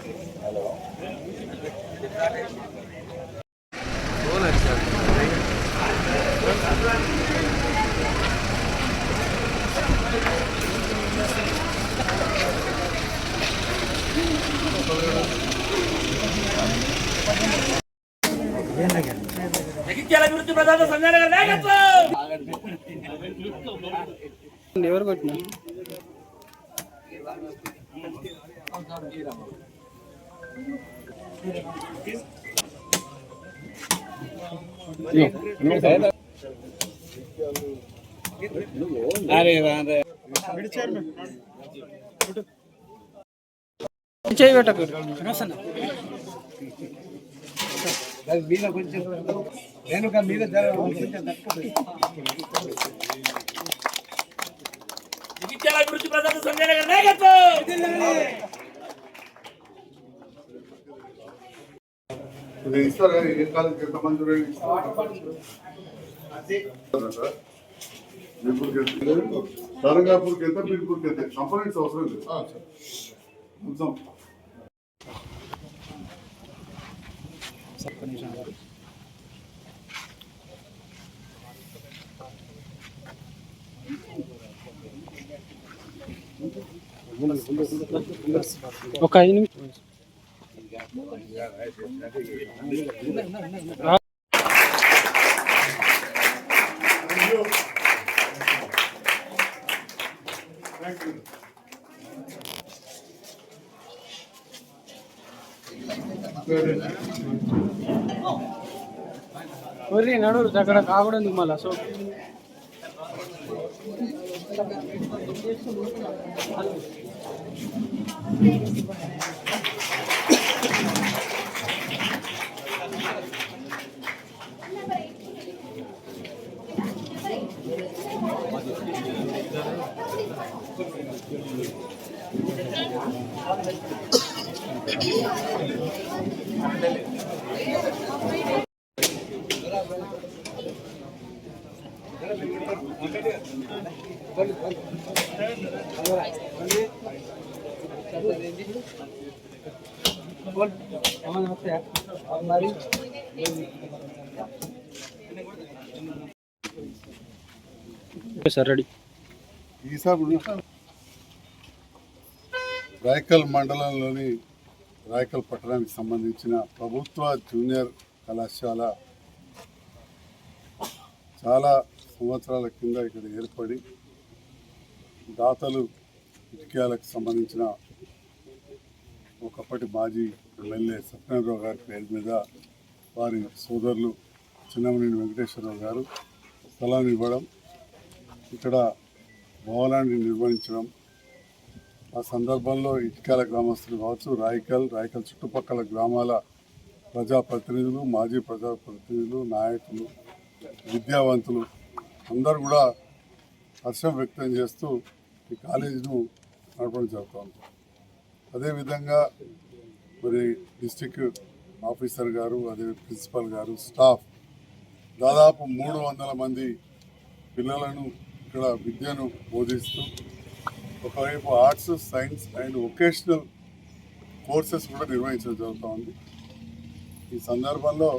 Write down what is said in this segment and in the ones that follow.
జగిత్యాల అభివృద్ధి ప్రధాన సంజయ్ గారి నాయకత్వం ఎవరు కొట్టినా అరే చేయి పెట్టకు మీద కొంచెం వెనుక మీద కొంచెం తక్కువ. అభివృద్ధి ప్రధాన సంజయ్ గారి నాయకత్వం ఇస్తారు కదా, ఏ కాలేజీకి ఎంత మంజూరు తరంగాపూర్కి ఎంత బీర్పూర్కి ఎంత కంపనెంట్స్ అవసరం లేదు ఒక ఐదు నిమిషం ఒర్రి నడురు అక్కడ కాకూడదు మళ్ళా so Sir ready. ఈసారి రాయకల్ మండలంలోని రాయకల్ పట్టణానికి సంబంధించిన ప్రభుత్వ జూనియర్ కళాశాల చాలా సంవత్సరాల కింద ఇక్కడ ఏర్పడి దాతలు ఇటుక్యాలకు సంబంధించిన ఒకప్పటి మాజీ ఎమ్మెల్యే సత్యనారావు గారి పేరు మీద వారి సోదరులు చిన్నమనేని వెంకటేశ్వరరావు గారు స్థలాన్ని ఇవ్వడం ఇక్కడ భవనాన్ని నిర్వహించడం. ఆ సందర్భంలో ఇటుకాల గ్రామస్తులు కావచ్చు రాయకల్ రాయకల్ చుట్టుపక్కల గ్రామాల ప్రజాప్రతినిధులు మాజీ ప్రజాప్రతినిధులు నాయకులు విద్యావంతులు అందరూ కూడా హర్షం వ్యక్తం చేస్తూ ఈ కాలేజీను నడపడం జరుగుతుంది అదేవిధంగా మరి డిస్టిక్ ఆఫీసర్ గారు అదే ప్రిన్సిపల్ గారు స్టాఫ్ దాదాపు మూడు వందల మంది పిల్లలను ఇక్కడ విద్యను బోధిస్తూ ఒకవైపు arts science and vocational courses కూడా నిర్వహించడం జరుగుతూ ఉంది. ఈ సందర్భంలో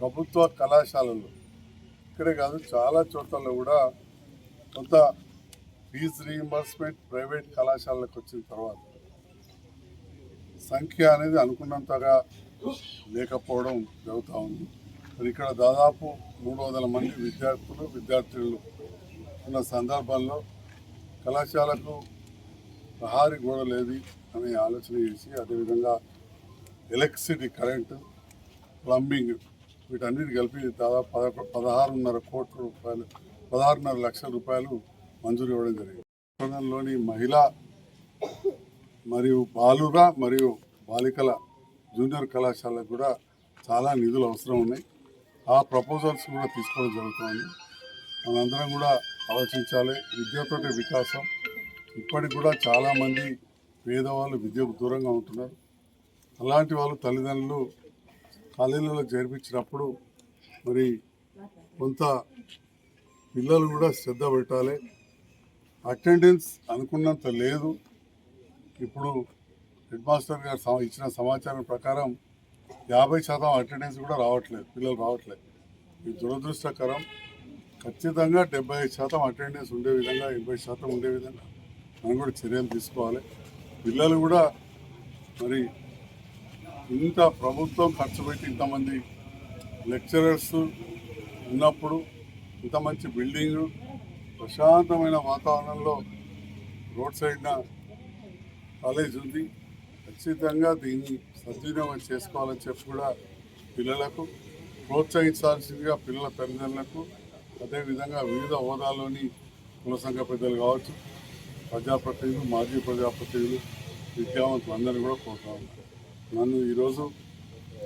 ప్రభుత్వ కళాశాలలు ఇక్కడే కాదు చాలా చోట్ల కూడా కొంత ఫీజు రీఎంబర్స్మెంట్ ప్రైవేట్ కళాశాలకు వచ్చిన తర్వాత సంఖ్య అనేది అనుకున్నంతగా లేకపోవడం జరుగుతూ ఉంది. మరి ఇక్కడ దాదాపు మూడు వందల మంది విద్యార్థులు విద్యార్థినులు ఉన్న సందర్భంలో కళాశాలకు ప్రహారీ గోడలేది అనే ఆలోచన చేసి అదేవిధంగా ఎలక్ట్రిసిటీ కరెంటు ప్లంబింగ్ వీటన్నిటి కలిపి దాదాపు పదహారున్నర కోట్ల రూపాయలు పదహారున్నర లక్షల రూపాయలు మంజూరు ఇవ్వడం జరిగింది. పట్టణంలోని మహిళ మరియు బాలుర మరియు బాలికల జూనియర్ కళాశాలకు కూడా చాలా నిధులు అవసరం ఉన్నాయి. ఆ ప్రపోజల్స్ కూడా తీసుకోవడం జరుగుతుంది. మనందరం కూడా ఆలోచించాలి. విద్యతోటి వికాసం. ఇప్పటికి కూడా చాలామంది పేదవాళ్ళు విద్యకు దూరంగా ఉంటున్నారు. అలాంటి వాళ్ళు తల్లిదండ్రులు కాలేజీలలో చేర్పించినప్పుడు మరి కొంత పిల్లలు కూడా శ్రద్ధ పెట్టాలి. అటెండెన్స్ అనుకున్నంత లేదు. ఇప్పుడు హెడ్ మాస్టర్ గారు ఇచ్చిన సమాచారం ప్రకారం యాభై శాతం అటెండెన్స్ కూడా రావట్లేదు పిల్లలు రావట్లేదు. ఇది దురదృష్టకరం. ఖచ్చితంగా డెబ్బై ఐదు శాతం అటెండెన్స్ ఉండే విధంగా ఎనభై శాతం ఉండే విధంగా మనం కూడా చర్యలు తీసుకోవాలి. పిల్లలు కూడా మరి ఇంత ప్రభుత్వం ఖర్చు పెట్టి ఇంతమంది లెక్చరర్స్ ఉన్నప్పుడు ఇంత మంచి బిల్డింగ్ ప్రశాంతమైన వాతావరణంలో రోడ్ సైడ్న కాలేజ్ ఉంది. ఖచ్చితంగా దీన్ని సద్వినియోగం చేసుకోవాలని చెప్పి కూడా పిల్లలకు ప్రోత్సహించాల్సిందిగా పిల్లల తల్లిదండ్రులకు అదేవిధంగా వివిధ హోదాలోని కుల సంఘ పెద్దలు కావచ్చు ప్రజాప్రతినిధులు మాజీ ప్రజాప్రతినిధులు విద్యావంతులు అందరినీ కూడా కోరుతా ఉన్నారు నన్ను ఈరోజు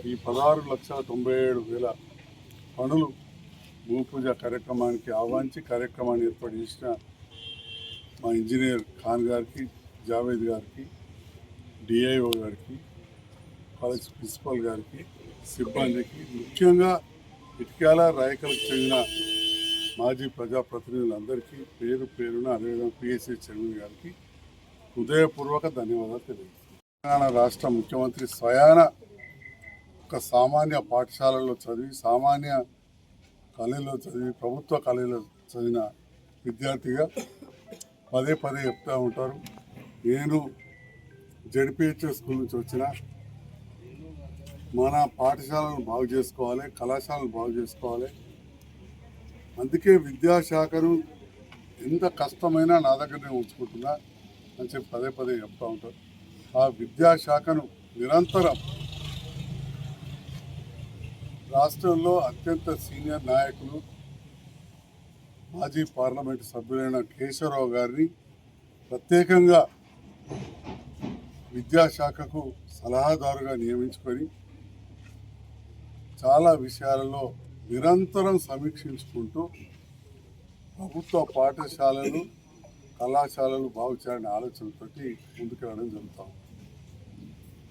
ఈ పదహారు లక్షల తొంభై ఏడు వేల పనులు భూపూజ కార్యక్రమానికి ఆహ్వానించి కార్యక్రమాన్ని ఏర్పాటు చేసిన మా ఇంజనీర్ ఖాన్ గారికి జావేద్ గారికి డిఐఓ గారికి కాలేజ్ ప్రిన్సిపల్ గారికి సిబ్బందికి ముఖ్యంగా ఇటుకాల రాయకలకు చెందిన మాజీ ప్రజాప్రతినిధులందరికీ పేరు పేరున అదేవిధంగా పిఎస్సి చైర్మన్ గారికి హృదయపూర్వక ధన్యవాదాలు తెలియజేస్తున్నాను. తెలంగాణ రాష్ట్ర ముఖ్యమంత్రి స్వయాన ఒక సామాన్య పాఠశాలలో చదివి సామాన్య కాలేజీలో చదివి ప్రభుత్వ కాలేజీలో చదివిన విద్యార్థిగా పదే పదే చెప్తూ ఉంటారు. నేను జడ్పిహెచ్ఎస్ స్కూల్ నుంచి వచ్చిన మన పాఠశాలను బాగు చేసుకోవాలి కళాశాలను బాగు చేసుకోవాలి. అందుకే విద్యాశాఖను ఎంత కష్టమైనా నా దగ్గరనే ఉంచుకుంటున్నా అని చెప్పి పదే పదే చెప్తూ ఉంటారు. ఆ విద్యాశాఖను నిరంతరం రాష్ట్రంలో అత్యంత సీనియర్ నాయకులు మాజీ పార్లమెంటు సభ్యులైన కేశవరావు గారిని ప్రత్యేకంగా విద్యాశాఖకు సలహాదారుగా నియమించుకొని చాలా విషయాలలో నిరంతరం సమీక్షించుకుంటూ ప్రభుత్వ పాఠశాలలు కళాశాలలు బాగు చేయాలనే ఆలోచనతోటి ముందుకెళ్ళడం జరుగుతాం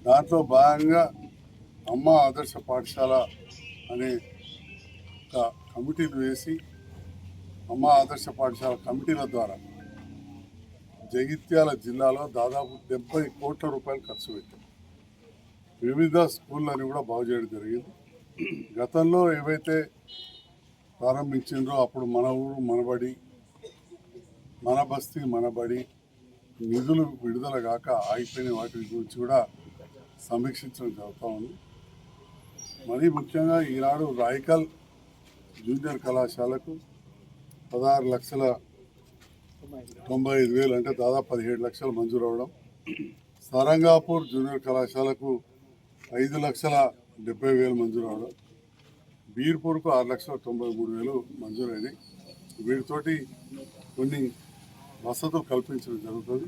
దాంట్లో భాగంగా అమ్మ ఆదర్శ పాఠశాల అనే ఒక కమిటీలు వేసి అమ్మ ఆదర్శ పాఠశాల కమిటీల ద్వారా జగిత్యాల జిల్లాలో దాదాపు డెబ్బై కోట్ల రూపాయలు ఖర్చు పెట్టాం. వివిధ స్కూళ్ళని కూడా బాగు చేయడం జరిగింది. గతంలో ఏవైతే ప్రారంభించిండ్రో అప్పుడు మన ఊరు మనబడి మన బస్తీ మనబడి నిధులు విడుదల కాక ఆగిపోయిన వాటి గురించి కూడా సమీక్షించడం జరుగుతూ ఉంది. మరీ ముఖ్యంగా ఈనాడు రాయకల్ జూనియర్ కళాశాలకు పదహారు లక్షల తొంభై ఐదు వేలు అంటే దాదాపు పదిహేడు లక్షలు మంజూరు అవడం సారంగాపూర్ జూనియర్ కళాశాలకు ఐదు లక్షల డెబ్బై వేలు మంజూరు అవడం బీర్పూర్కు ఆరు లక్షల తొంభై మూడు వేలు మంజూరైనాయి. వీటితోటి కొన్ని వసతులు కల్పించడం జరుగుతుంది.